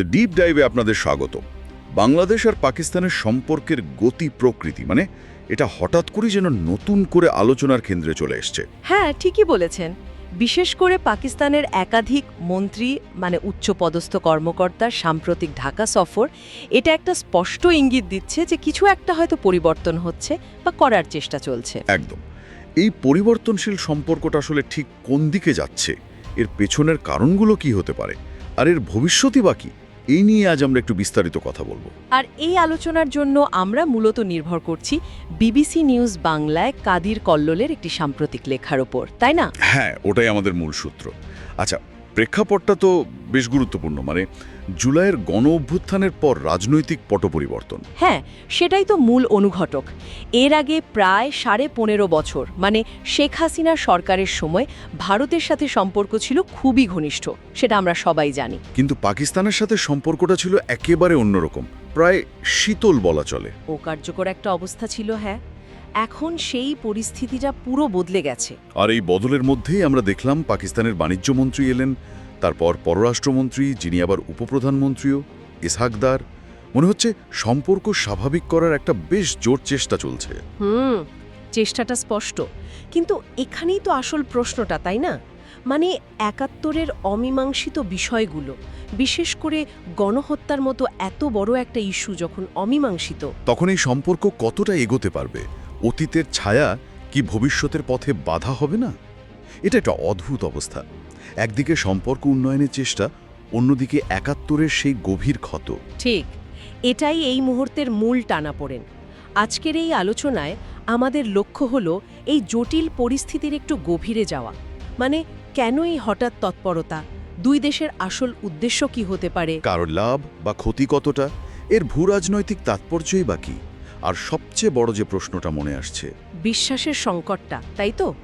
The deep ডাইভে আপনাদের স্বাগত বাংলাদেশ আর পাকিস্তানের সম্পর্কের গতি প্রকৃতি মানে এটা হঠাৎ করে যেন নতুন করে আলোচনার কেন্দ্রে চলে এসছে। হ্যাঁ ঠিকই বলেছেন। বিশেষ করে পাকিস্তানের একাধিক মন্ত্রী মানে উচ্চপদস্থ কর্মকর্তার সাম্প্রতিক ঢাকা সফর এটা একটা স্পষ্ট ইঙ্গিত দিচ্ছে যে কিছু একটা হয়তো পরিবর্তন হচ্ছে বা করার চেষ্টা চলছে। একদম। এই পরিবর্তনশীল সম্পর্কটা আসলে ঠিক কোন দিকে যাচ্ছে? এর পেছনের কারণগুলো কি হতে পারে? আর এর ভবিষ্যতই বা কি? এই নিয়ে আজ আমরা একটু বিস্তারিত কথা বলব। আর এই আলোচনার জন্য আমরা মূলত নির্ভর করছি বিবিসি নিউজ বাংলায় কাদির কল্লোলের একটি সাম্প্রতিক লেখার ওপর তাই না? হ্যাঁ ওটাই আমাদের মূল সূত্র। আচ্ছা প্রেক্ষাপটটা তো বেশ গুরুত্বপূর্ণ। মানে জুলাইয়ের গণ অভ্যুত্থানের পর রাজনৈতিক পট পরিবর্তন হ্যাঁ সেটাই তো মূল অনুঘটক। এর আগে প্রায় সাড়ে পনেরো বছর মানে শেখ হাসিনার সরকারের সময় ভারতের সাথে সম্পর্ক ছিল খুবই ঘনিষ্ঠ সেটা আমরা সবাই জানি। কিন্তু পাকিস্তানের সাথে সম্পর্কটা ছিল একেবারে অন্যরকম প্রায় শীতল বলা চলে। ও কার্যকর একটা অবস্থা ছিল হ্যাঁ। এখন সেই পরিস্থিতিটা পুরো বদলে গেছে। আর এই বদলের মধ্যেই আমরা দেখলাম পাকিস্তানের বাণিজ্যমন্ত্রী এলেন তারপর পররাষ্ট্রমন্ত্রী যিনি আবার উপপ্রধানমন্ত্রীও ইসহাকদার মনে হচ্ছে সম্পর্ক স্বাভাবিক করার একটা বেশ জোর চেষ্টা চলছে। হুম চেষ্টাটা স্পষ্ট। কিন্তু এখানেই তো আসল প্রশ্নটা তাই না? মানে একাত্তরের অমীমাংসিত বিষয়গুলো বিশেষ করে গণহত্যার মতো এত বড় একটা ইস্যু যখন অমীমাংসিত। তখন এই সম্পর্ক কতটা এগোতে পারবে? অতীতের ছায়া কি ভবিষ্যতের পথে বাধা হবে না? এটা একটা অদ্ভুত অবস্থা। একদিকে সম্পর্ক উন্নয়নের চেষ্টা অন্যদিকে একাত্তরের সেই গভীর ক্ষত। ঠিক এটাই এই মুহূর্তের মূল টানাপোড়েন। আজকের এই আলোচনায় আমাদের লক্ষ্য হল এই জটিল পরিস্থিতির একটু গভীরে যাওয়া। মানে কেন এই হঠাৎ তৎপরতা? দুই দেশের আসল উদ্দেশ্য কি হতে পারে? কারও লাভ বা ক্ষতি কতটা? এর ভূরাজনৈতিক তাৎপর্যই বা কি? আর সবচেয়ে বড় যে প্রশ্নটা মনে আসছে। বিশ্বাসের সংকটটা তাই তো?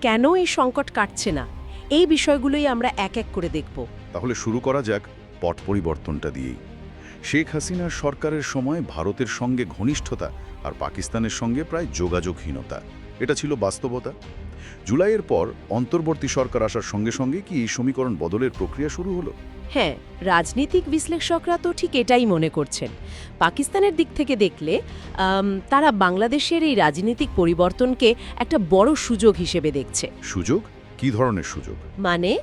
কেন এই সংকট কাটছে না? এই বিষয়গুলোই আমরা এক এক করে দেখব। তাহলে শুরু করা যাক পট পরিবর্তনটা দিয়েই। শেখ হাসিনার সরকারের সময় ভারতের সঙ্গে ঘনিষ্ঠতা আর পাকিস্তানের সঙ্গে প্রায় যোগাযোগহীনতা। এটা ছিল বাস্তবতা। জুলাইয়ের পর অন্তর্বর্তী সরকার আসার সঙ্গে সঙ্গে কি এই সমীকরণ বদলের প্রক্রিয়া শুরু হলো? হ্যাঁ রাজনৈতিক বিশ্লেষকরা তো ঠিক এটাই মনে করছেন। পাকিস্তানের দিক থেকে দেখলে তারা বাংলাদেশের এই রাজনৈতিক পরিবর্তনকে একটা বড় সুযোগ হিসেবে দেখছে। সুযোগ? কি ধরনের সুযোগ? মানে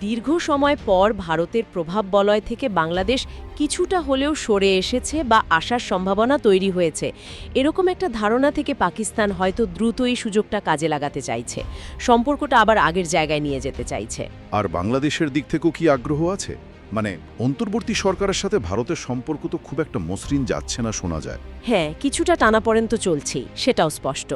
দীর্ঘ সময় পর ভারতের প্রভাব বলয় থেকে বাংলাদেশ কিছুটা হলেও সরে এসেছে বা আসার সম্ভাবনা তৈরি হয়েছে। এরকম একটা ধারণা থেকে পাকিস্তান হয়তো দ্রুত এই সুযোগটা কাজে লাগাতে চাইছে। সম্পর্কটা আবার আগের জায়গায় নিয়ে যেতে চাইছে। আর বাংলাদেশের দিক থেকেও কি আগ্রহ আছে? মানে অন্তর্বর্তী সরকারের সাথে ভারতের সম্পর্ক তো খুব একটা মসৃণ যাচ্ছে না শোনা যায়। হ্যাঁ কিছুটা টানাপড়েন তো চলছেই সেটাও স্পষ্ট।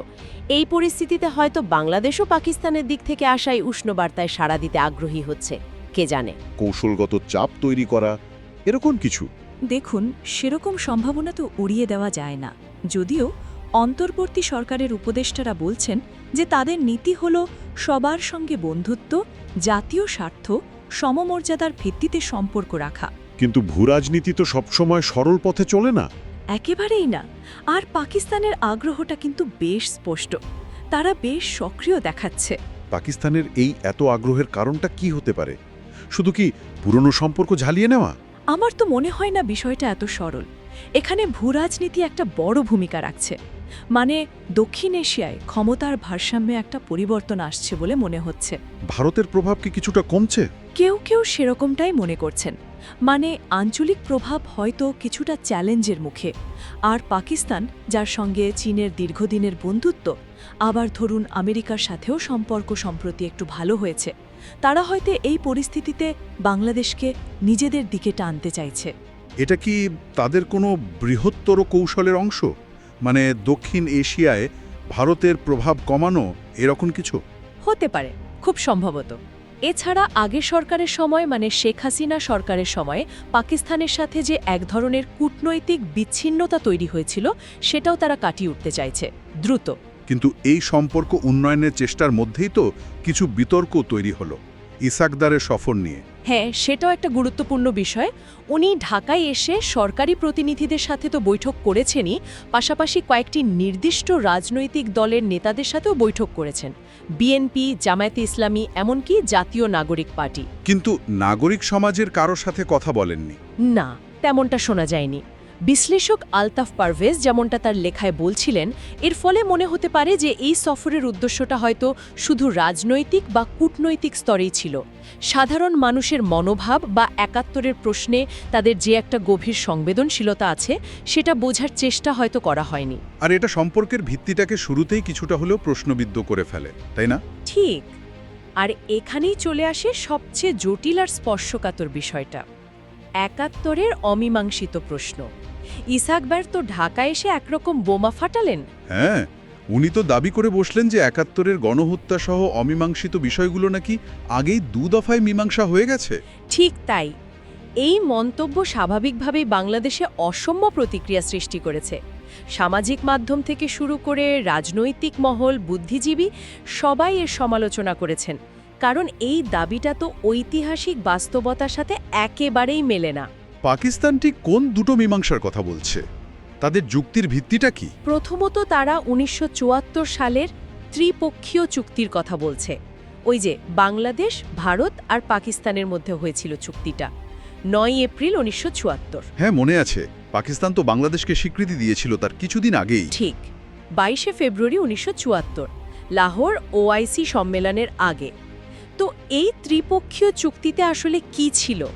এই পরিস্থিতিতে হয়তো বাংলাদেশও পাকিস্তানের দিক থেকে আসায় উষ্ণ বার্তায় সাড়া দিতে আগ্রহী হচ্ছে কে জানে? কৌশলগত চাপ তৈরি করা এরকম কিছু? দেখুন সেরকম সম্ভাবনা তো উড়িয়ে দেওয়া যায় না। যদিও অন্তর্বর্তী সরকারের উপদেষ্টারা বলছেন যে তাদের নীতি হল সবার সঙ্গে বন্ধুত্ব জাতীয় স্বার্থ সমমর্যাদার ভিত্তিতে সম্পর্ক রাখা। কিন্তু ভূরাজনীতি তো সবসময় সরল পথে চলে না। একেবারেই না। আর পাকিস্তানের আগ্রহটা কিন্তু বেশ স্পষ্ট। তারা বেশ সক্রিয় দেখাচ্ছে। পাকিস্তানের এই এত আগ্রহের কারণটা কি হতে পারে? শুধু কি পুরনো সম্পর্ক ঝালিয়ে নেওয়া? আমার তো মনে হয় না বিষয়টা এত সরল। এখানে ভূরাজনীতি একটা বড় ভূমিকা রাখছে। মানে দক্ষিণ এশিয়ায় ক্ষমতার ভারসাম্যে একটা পরিবর্তন আসছে বলে মনে হচ্ছে। ভারতের প্রভাব কি কিছুটা কমছে? কেউ কেউ সেরকমটাই মনে করছেন। মানে আঞ্চলিক প্রভাব হয়তো কিছুটা চ্যালেঞ্জের মুখে। আর পাকিস্তান যার সঙ্গে চীনের দীর্ঘদিনের বন্ধুত্ব আবার ধরুন আমেরিকার সাথেও সম্পর্ক সম্প্রতি একটু ভালো হয়েছে তারা হয়তো এই পরিস্থিতিতে বাংলাদেশকে নিজেদের দিকে টানতে চাইছে। এটা কি তাদের কোনো বৃহত্তর কৌশলের অংশ? মানে দক্ষিণ এশিয়ায় ভারতের প্রভাব কমানো এরকম কিছু? হতে পারে খুব সম্ভবত। এছাড়া আগে সরকারের সময় মানে শেখ হাসিনা সরকারের সময়ে পাকিস্তানের সাথে যে এক ধরনের কূটনৈতিক বিচ্ছিন্নতা তৈরি হয়েছিল সেটাও তারা কাটিয়ে উঠতে চাইছে দ্রুত। কিন্তু এই সম্পর্ক উন্নয়নের চেষ্টার মধ্যেই তো কিছু বিতর্ক তৈরি হলো ইসাকদারের সফর নিয়ে। হ্যাঁ সেটাও একটা গুরুত্বপূর্ণ বিষয়। উনি ঢাকায় এসে সরকারি প্রতিনিধিদের সাথে তো বৈঠক করেছেনই পাশাপাশি কয়েকটি নির্দিষ্ট রাজনৈতিক দলের নেতাদের সাথেও বৈঠক করেছেন। বিএনপি জামায়াতে ইসলামী এমনকি জাতীয় নাগরিক পার্টি। কিন্তু নাগরিক সমাজের কারও সাথে কথা বলেননি। না তেমনটা শোনা যায়নি। বিশ্লেষক আলতাফ পারভেজ যেমনটা তার লেখায় বলছিলেন এর ফলে মনে হতে পারে যে এই সফরের উদ্দেশ্যটা হয়তো শুধু রাজনৈতিক বা কূটনৈতিক স্তরেই ছিল। সাধারণ মানুষের মনোভাব বা একাত্তরের প্রশ্নে তাদের যে একটা গভীর সংবেদনশীলতা আছে সেটা বোঝার চেষ্টা হয়তো করা হয়নি। আর এটা সম্পর্কের ভিত্তিটাকে শুরুতেই কিছুটা হলেও প্রশ্নবিদ্ধ করে ফেলে তাই না? ঠিক। আর এখানেই চলে আসে সবচেয়ে জটিল আর স্পর্শকাতর বিষয়টা একাত্তরের অমীমাংসিত প্রশ্ন। ইসাকবার তো ঢাকায় এসে একরকম বোমা ফাটালেন। হ্যাঁ উনি তো দাবি করে বসলেন যে একাত্তরের গণহত্যা সহ অমীমাংসিত বিষয়গুলো নাকি আগেই দু দফায় মীমাংসা হয়ে গেছে। ঠিক তাই। এই মন্তব্য স্বাভাবিকভাবেই বাংলাদেশে অসম্য প্রতিক্রিয়া সৃষ্টি করেছে। সামাজিক মাধ্যম থেকে শুরু করে রাজনৈতিক মহল বুদ্ধিজীবী সবাই এর সমালোচনা করেছেন। কারণ এই দাবিটা তো ঐতিহাসিক বাস্তবতার সাথে একেবারেই মেলে না। পাকিস্তান ঠিক কোন দুটো মীমাংসার কথা বলছে? তাদের যুক্তির ভিত্তিটা কি? প্রথমত তারা উনিশশো চুয়াত্তর সালের ত্রিপক্ষীয় চুক্তির কথা বলছে। ওই যে বাংলাদেশ ভারত আর পাকিস্তানের মধ্যে হয়েছিল চুক্তিটা। নয় এপ্রিল উনিশশো হ্যাঁ মনে আছে। পাকিস্তান তো বাংলাদেশকে স্বীকৃতি দিয়েছিল তার কিছুদিন আগেই। ঠিক। বাইশে ফেব্রুয়ারি উনিশশো চুয়াত্তর লাহোর ওআইসি সম্মেলনের আগে। তো এই ত্রিপক্ষীয় চুক্তিতে আসলে কি ছিল?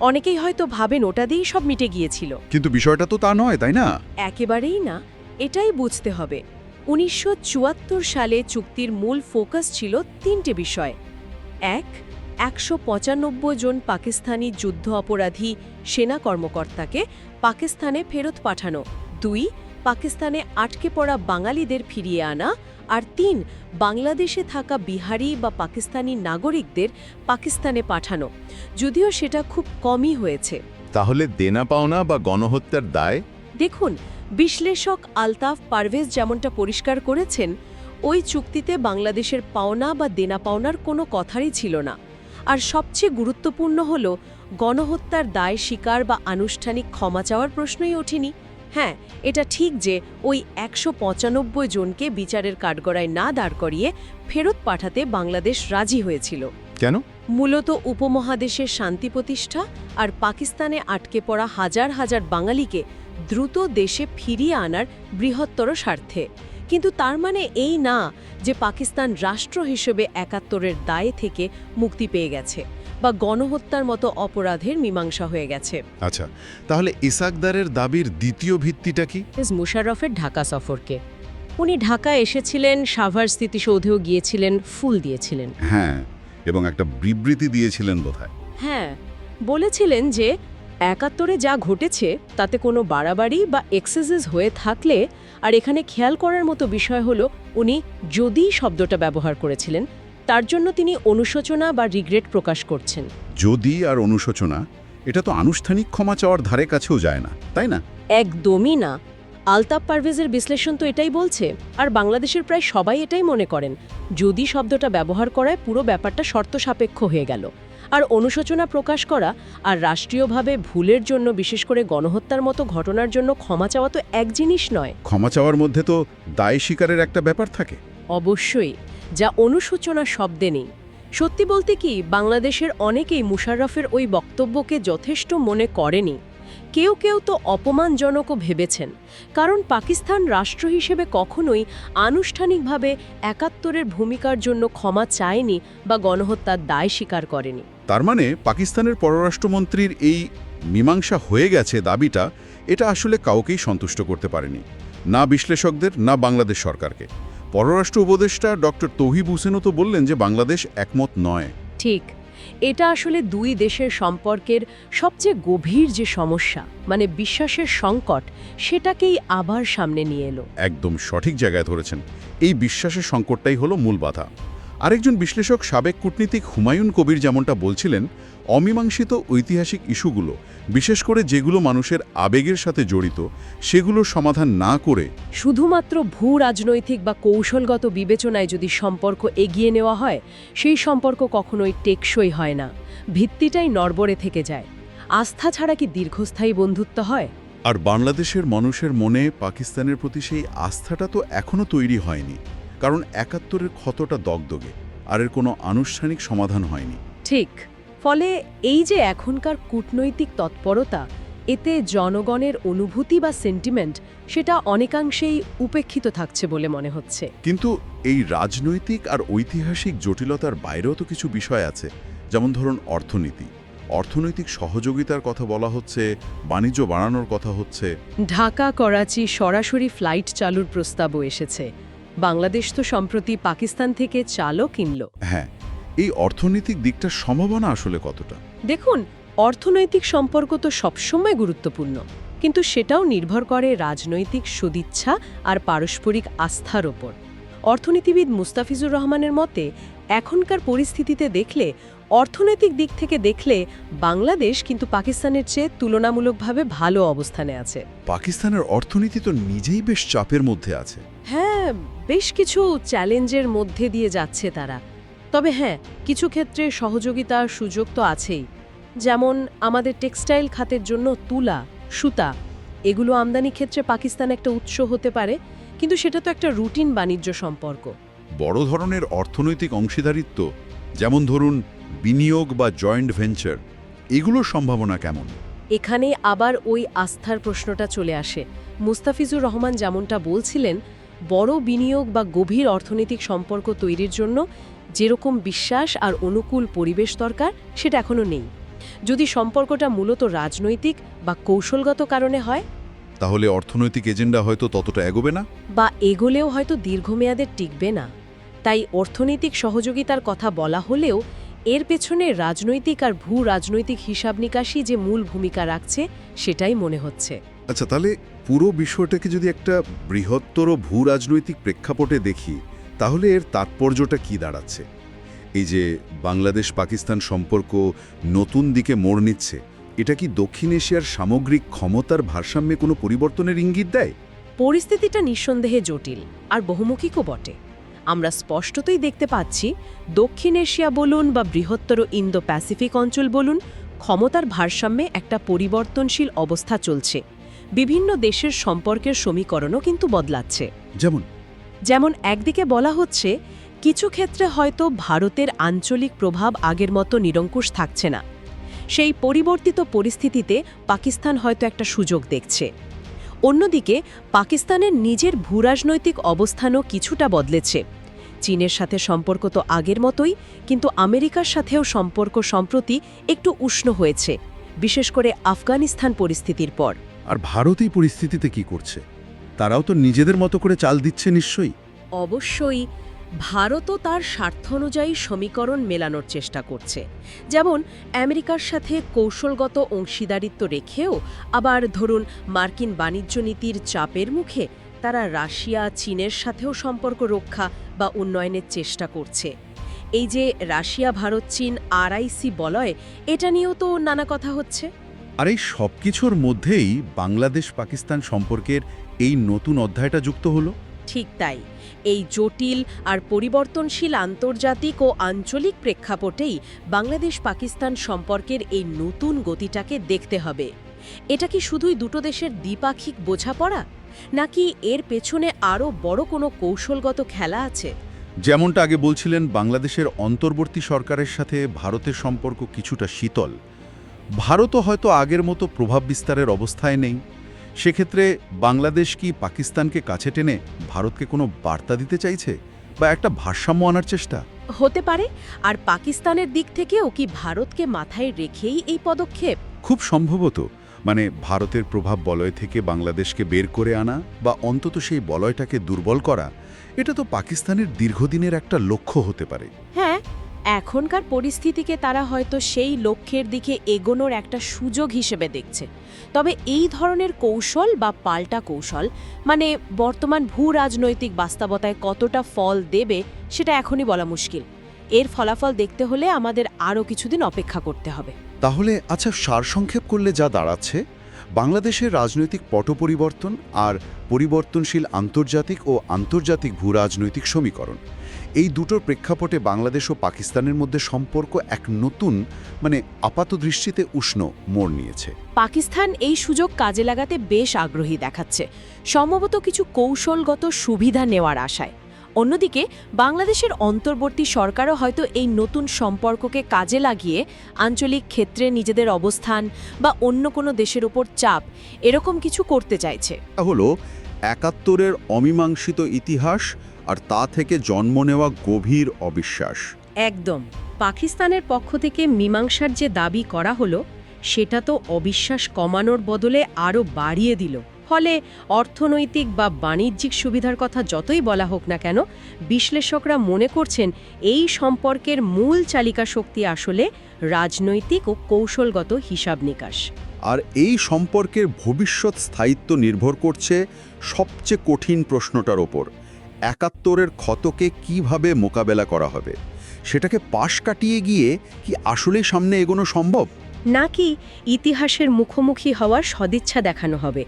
অনেকেই হয়তো ভাবেন ওটা দিয়েই সব মিটে গিয়েছিল। কিন্তু বিষয়টা তো তা নয় তাই না? একেবারেই না। এটাই বুঝতে হবে। উনিশশো চুয়াত্তর সালে চুক্তির মূল ফোকাস ছিল তিনটে বিষয়। এক একশো জন পাকিস্তানি যুদ্ধ অপরাধী সেনা কর্মকর্তাকে পাকিস্তানে ফেরত পাঠানো। দুই পাকিস্তানে আটকে পড়া বাঙালিদের ফিরিয়ে আনা। আর তিন বাংলাদেশে থাকা বিহারি বা পাকিস্তানি নাগরিকদের পাকিস্তানে পাঠানো। যদিও সেটা খুব কমই হয়েছে। তাহলে দেনা পাওনা বা গণহত্যার দায়? দেখুন বিশ্লেষক আলতাফ পারভেজ যেমনটা পরিষ্কার করেছেন ওই চুক্তিতে বাংলাদেশের পাওনা বা দেনা পাওনার কোনো কথারই ছিল না। আর সবচেয়ে গুরুত্বপূর্ণ হল গণহত্যার দায় স্বীকার বা আনুষ্ঠানিক ক্ষমা চাওয়ার প্রশ্নই ওঠেনি। হ্যাঁ এটা ঠিক যে ওই একশো পঁচানব্বই জনকে বিচারের কাঠগড়ায় না দাঁড় করিয়ে ফেরত পাঠাতে বাংলাদেশ রাজি হয়েছিল। কেন? মূলত উপমহাদেশের শান্তি প্রতিষ্ঠা আর পাকিস্তানে আটকে পড়া হাজার হাজার বাঙালিকে দ্রুত দেশে ফিরিয়ে আনার বৃহত্তর স্বার্থে। কিন্তু তার মানে এই না যে পাকিস্তান রাষ্ট্র হিসেবে একাত্তরের দায় থেকে মুক্তি পেয়ে গেছে। বা গণহত্যার মতো অপরাধের মীমাংসা হয়ে গেছে। আচ্ছা তাহলে ইসাকদারের দাবির দ্বিতীয় ভিত্তিটা কি? মুশারফের ঢাকা সফরকে। উনি ঢাকা এসেছিলেন সাভার স্মৃতিসৌধেও গিয়েছিলেন ফুল দিয়েছিলেন। হ্যাঁ এবং একটা বিবৃতি দিয়েছিলেন বোধহয়। হ্যাঁ বলেছিলেন যে একাত্তরে যা ঘটেছে তাতে কোনো বাড়াবাড়ি বা এক্সেসেস হয়ে থাকলে আর এখানে খেয়াল করার মতো বিষয় হলো উনি যদি শব্দটা ব্যবহার করেছিলেন তার জন্য তিনি অনুশোচনা বা রিগ্রেট প্রকাশ করছেন। যদি আর অনুশোচনা এটা তো আনুষ্ঠানিক ক্ষমা চাওয়ার ধারে কাছেও যায় না তাই না? একদমই না। আলতাপ পারভেজের বিশ্লেষণ তো এটাই বলছে আর বাংলাদেশের প্রায় সবাই এটাই মনে করেন। যদি শব্দটা ব্যবহার করায় পুরো ব্যাপারটা শর্ত সাপেক্ষ হয়ে গেল। আর অনুশোচনা প্রকাশ করা আর রাষ্ট্রীয়ভাবে ভুলের জন্য বিশেষ করে গণহত্যার মতো ঘটনার জন্য ক্ষমা চাওয়া তো এক জিনিস নয়। ক্ষমা চাওয়ার মধ্যে তো দায় স্বীকারের একটা ব্যাপার থাকে। অবশ্যই। যা অনুশোচনা শব্দে নেই। সত্যি বলতে কি, বাংলাদেশের অনেকেই মুশাররফের ওই বক্তব্যকে যথেষ্ট মনে করেনি। কেউ কেউ তো অপমানজনকও ভেবেছেন, কারণ পাকিস্তান রাষ্ট্র হিসেবে কখনোই আনুষ্ঠানিকভাবে একাত্তরের ভূমিকার জন্য ক্ষমা চায়নি বা গণহত্যার দায় স্বীকার করেনি। তার মানে পাকিস্তানের পররাষ্ট্রমন্ত্রীর এই মীমাংসা হয়ে গেছে দাবিটা, এটা আসলে কাউকেই সন্তুষ্ট করতে পারেনি, না বিশ্লেষকদের, না বাংলাদেশ সরকারকে। পররাষ্ট্র উপদেষ্টা ডক্টর তহিব হোসেনও তো বললেন যে বাংলাদেশ একমত নয়। ঠিক। এটা আসলে দুই দেশের সম্পর্কের সবচেয়ে গভীর যে সমস্যা মানে বিশ্বাসের সংকট সেটাকেই আবার সামনে নিয়ে এলো। একদম সঠিক জায়গায় ধরেছেন। এই বিশ্বাসের সংকটটাই হলো মূল বাধা। আরেকজন বিশ্লেষক সাবেক কূটনীতিক হুমায়ুন কবির যেমনটা বলছিলেন অমীমাংসিত ঐতিহাসিক ইস্যুগুলো বিশেষ করে যেগুলো মানুষের আবেগের সাথে জড়িত সেগুলোর সমাধান না করে শুধুমাত্র ভূ রাজনৈতিক বা কৌশলগত বিবেচনায় যদি সম্পর্ক এগিয়ে নেওয়া হয় সেই সম্পর্ক কখনোই টেকসই হয় না। ভিত্তিটাই নড়বড়ে থেকে যায়। আস্থা ছাড়া কি দীর্ঘস্থায়ী বন্ধুত্ব হয়? আর বাংলাদেশের মানুষের মনে পাকিস্তানের প্রতি সেই আস্থাটা তো এখনও তৈরি হয়নি কারণ একাত্তরের ক্ষতটা দগদগে আর এর কোনো আনুষ্ঠানিক সমাধান হয়নি। ঠিক। ফলে এই যে এখনকার কূটনৈতিক তৎপরতা এতে জনগণের অনুভূতি বা সেন্টিমেন্ট সেটা অনেকাংশেই উপেক্ষিত থাকছে বলে মনে হচ্ছে। কিন্তু এই রাজনৈতিক আর ঐতিহাসিক জটিলতার বাইরেও তো কিছু বিষয় আছে যেমন ধরুন অর্থনীতি। অর্থনৈতিক সহযোগিতার কথা বলা হচ্ছে বাণিজ্য বাড়ানোর কথা হচ্ছে। ঢাকা করাচি সরাসরি ফ্লাইট চালুর প্রস্তাবও এসেছে। বাংলাদেশ তো সম্প্রতি পাকিস্তান থেকে চালও কিনল। হ্যাঁ এই অর্থনৈতিক দিকটার সম্ভাবনা আসলে কতটা? দেখুন অর্থনৈতিক সম্পর্ক তো সবসময় গুরুত্বপূর্ণ কিন্তু সেটাও নির্ভর করে রাজনৈতিক সদিচ্ছা আর পারস্পরিক আস্থার ওপর। অর্থনীতিবিদ মুস্তাফিজুর রহমানের মতে এখনকার পরিস্থিতিতে দেখলে অর্থনৈতিক দিক থেকে দেখলে বাংলাদেশ কিন্তু পাকিস্তানের চেয়ে তুলনামূলকভাবে ভালো অবস্থানে আছে। পাকিস্তানের অর্থনীতি তো নিজেই বেশ চাপের মধ্যে আছে। হ্যাঁ বেশ কিছু চ্যালেঞ্জের মধ্যে দিয়ে যাচ্ছে তারা। তবে হ্যাঁ কিছু ক্ষেত্রে সহযোগিতার সুযোগ তো আছেই। যেমন আমাদের টেক্সটাইল খাতের জন্য তুলা সুতা এগুলো আমদানি ক্ষেত্রে পাকিস্তান একটা উৎস হতে পারে কিন্তু সেটা তো একটা রুটিন বাণিজ্য সম্পর্ক। বড় ধরনের অর্থনৈতিক অংশীদারিত্ব যেমন ধরুন বিনিয়োগ বা জয়েন্ট ভেঞ্চার এগুলোর সম্ভাবনা কেমন? এখানে আবার ওই আস্থার প্রশ্নটা চলে আসে। মুস্তাফিজুর রহমান যেমনটা বলছিলেন বড় বিনিয়োগ বা গভীর অর্থনৈতিক সম্পর্ক তৈরির জন্য যেরকম বিশ্বাস আর অনুকূল পরিবেশ দরকার সেটা এখনও নেই। যদি সম্পর্কটা মূলত রাজনৈতিক বা কৌশলগত কারণে হয়? তাহলে অর্থনৈতিক এজেন্ডা হয়তো ততটা এগোবে না? বা এগোলেও হয়তো দীর্ঘমেয়াদে টিকবে না। তাই অর্থনৈতিক সহযোগিতার কথা বলা হলেও এর পেছনে রাজনৈতিক আর ভূ রাজনৈতিক হিসাব নিকাশই যে মূল ভূমিকা রাখছে সেটাই মনে হচ্ছে। আচ্ছা তাহলে পুরো বিষয়টাকে যদি একটা বৃহত্তর ভূ রাজনৈতিক প্রেক্ষাপটে দেখি তাহলে এর তাৎপর্যটা কি দাঁড়াচ্ছে? এই যে বাংলাদেশ পাকিস্তান সম্পর্ক নতুন দিকে মোড় নিচ্ছে এটা কি দক্ষিণ এশিয়ার সামগ্রিক ক্ষমতার ভারসাম্যে কোনো পরিবর্তনের ইঙ্গিত দেয়? পরিস্থিতিটা নিঃসন্দেহে জটিল আর বহুমুখিকও বটে। আমরা স্পষ্টতই দেখতে পাচ্ছি দক্ষিণ এশিয়া বলুন বা বৃহত্তর ইন্দো প্যাসিফিক অঞ্চল বলুন ক্ষমতার ভারসাম্যে একটা পরিবর্তনশীল অবস্থা চলছে। বিভিন্ন দেশের সম্পর্কের সমীকরণও কিন্তু বদলাচ্ছে। যেমন যেমন একদিকে বলা হচ্ছে, কিছু ক্ষেত্রে হয়তো ভারতের আঞ্চলিক প্রভাব আগের মতো নিরঙ্কুশ থাকছে না। সেই পরিবর্তিত পরিস্থিতিতে পাকিস্তান হয়তো একটা সুযোগ দেখছে। অন্যদিকে, পাকিস্তানের নিজের ভূরাজনৈতিক অবস্থানও কিছুটা বদলেছে। চীনের সাথে সম্পর্ক তো আগের মতোই, কিন্তু আমেরিকার সাথেও সম্পর্ক সম্প্রতি একটু উষ্ণ হয়েছে, বিশেষ করে আফগানিস্তান পরিস্থিতির পর। আর ভারতই পরিস্থিতিতে কি করছে? তারাও তো নিজেদের মতো করে চাল দিচ্ছে নিশ্চয়ই। অবশ্যই ভারতও তার স্বার্থ অনুযায়ী সমীকরণ মেলানোর চেষ্টা করছে। যেমন আমেরিকার সাথে কৌশলগত অংশীদারিত্ব রেখেও আবার ধরুন মার্কিন বাণিজ্য নীতির চাপের মুখে তারা রাশিয়া চীনের সাথেও সম্পর্ক রক্ষা বা উন্নয়নের চেষ্টা করছে। এই যে রাশিয়া ভারত চীন আরআইসি বলয় এটা নিয়েও তো নানা কথা হচ্ছে। আর এই সব কিছুর মধ্যেই বাংলাদেশ পাকিস্তান সম্পর্কের এই নতুন অধ্যায়টা যুক্ত হলো? ঠিক তাই। এই জটিল আর পরিবর্তনশীল আন্তর্জাতিক ও আঞ্চলিক প্রেক্ষাপটেই বাংলাদেশ পাকিস্তান সম্পর্কের এই নতুন গতিটাকে দেখতে হবে। এটা কি শুধুই দুটো দেশের দ্বিপাক্ষিক বোঝাপড়া? নাকি এর পেছনে আরও বড় কোনো কৌশলগত খেলা আছে? যেমনটা আগে বলছিলেন বাংলাদেশের অন্তর্বর্তী সরকারের সাথে ভারতের সম্পর্ক কিছুটা শীতল। ভারতও হয়তো আগের মতো প্রভাব বিস্তারের অবস্থায় নেই। সেক্ষেত্রে বাংলাদেশ কি পাকিস্তানকে কাছে টেনে ভারতকে কোনো বার্তা দিতে চাইছে? বা একটা ভারসাম্য আনার চেষ্টা? হতে পারে। আর পাকিস্তানের দিক থেকেও কি ভারতকে মাথায় রেখেই এই পদক্ষেপ? খুব সম্ভবত। মানে ভারতের প্রভাব বলয় থেকে বাংলাদেশকে বের করে আনা বা অন্তত সেই বলয়টাকে দুর্বল করা এটা তো পাকিস্তানের দীর্ঘদিনের একটা লক্ষ্য হতে পারে। হ্যাঁ এখনকার পরিস্থিতিকে তারা হয়তো সেই লক্ষ্যের দিকে এগোনোর একটা সুযোগ হিসেবে দেখছে। তবে এই ধরনের কৌশল বা পাল্টা কৌশল মানে বর্তমান ভূ রাজনৈতিক বাস্তবতায় কতটা ফল দেবে, সেটা এখনই বলা মুশকিল। এর ফলাফল দেখতে হলে আমাদের আরও কিছুদিন অপেক্ষা করতে হবে। তাহলে আচ্ছা সারসংক্ষেপ করলে যা দাঁড়াচ্ছে, বাংলাদেশের রাজনৈতিক পট পরিবর্তন আর পরিবর্তনশীল আন্তর্জাতিক ও আন্তর্জাতিক ভূরাজনৈতিক সমীকরণ এই দুটোর প্রেক্ষাপটে বাংলাদেশ ও পাকিস্তানের মধ্যে সম্পর্ক এক নতুন মানে আপাত দৃষ্টিতে উষ্ণ মোড় নিয়েছে। পাকিস্তান এই সুযোগ কাজে লাগাতে বেশ আগ্রহী দেখাচ্ছে। সম্ভবত কিছু কৌশলগত সুবিধা নেওয়ার আশায়। অন্যদিকে বাংলাদেশের অন্তর্বর্তী সরকারও হয়তো এই নতুন সম্পর্ককে কাজে লাগিয়ে আঞ্চলিক ক্ষেত্রে নিজেদের অবস্থান বা অন্য কোনো দেশের ওপর চাপ এরকম কিছু করতে চাইছে। তা হলো একাত্তরের অমীমাংসিত ইতিহাস আর তা থেকে জন্ম নেওয়া গভীর অবিশ্বাস। একদম। পাকিস্তানের পক্ষ থেকে মীমাংসার যে দাবি করা হলো সেটা তো অবিশ্বাস কমানোর বদলে আরও বাড়িয়ে দিল। ফলে অর্থনৈতিক বা বাণিজ্যিক সুবিধার কথা যতই বলা হোক না কেন বিশ্লেষকরা মনে করছেন এই সম্পর্কের মূল চালিকা শক্তি আসলে রাজনৈতিক ও কৌশলগত হিসাব নিকাশ। আর এই সম্পর্কের ভবিষ্যৎ স্থায়িত্ব নির্ভর করছে সবচেয়ে কঠিন প্রশ্নটার ওপর। একাত্তরের ক্ষতকে কীভাবে মোকাবেলা করা হবে? সেটাকে পাশ কাটিয়ে গিয়ে কি আসলেই সামনে এগোনো সম্ভব? নাকি ইতিহাসের মুখোমুখি হওয়ার সদিচ্ছা দেখানো হবে?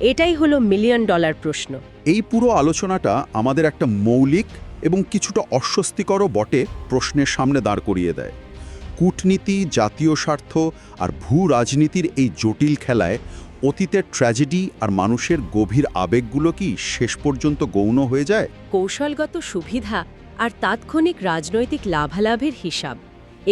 এটাই হলো মিলিয়ন ডলার প্রশ্ন। এই পুরো আলোচনাটা আমাদের একটা মৌলিক এবং কিছুটা অস্বস্তিকরও বটে প্রশ্নের সামনে দাঁড় করিয়ে দেয়। কূটনীতি জাতীয় স্বার্থ আর ভূ রাজনীতির এই জটিল খেলায় অতীতের ট্র্যাজেডি আর মানুষের গভীর আবেগগুলো কি শেষ পর্যন্ত গৌণ হয়ে যায়? কৌশলগত সুবিধা আর তাৎক্ষণিক রাজনৈতিক লাভালাভের হিসাব।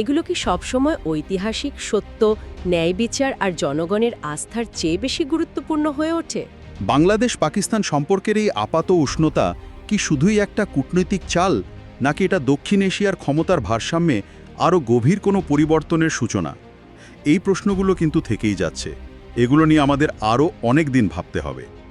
এগুলো কি সবসময় ঐতিহাসিক সত্য ন্যায় বিচার আর জনগণের আস্থার চেয়ে বেশি গুরুত্বপূর্ণ হয়ে ওঠে? বাংলাদেশ পাকিস্তান সম্পর্কের এই আপাত উষ্ণতা কি শুধুই একটা কূটনৈতিক চাল নাকি এটা দক্ষিণ এশিয়ার ক্ষমতার ভারসাম্যে আরও গভীর কোনো পরিবর্তনের সূচনা? এই প্রশ্নগুলো কিন্তু থেকেই যাচ্ছে। এগুলো নিয়ে আমাদের আরও অনেক দিন ভাবতে হবে।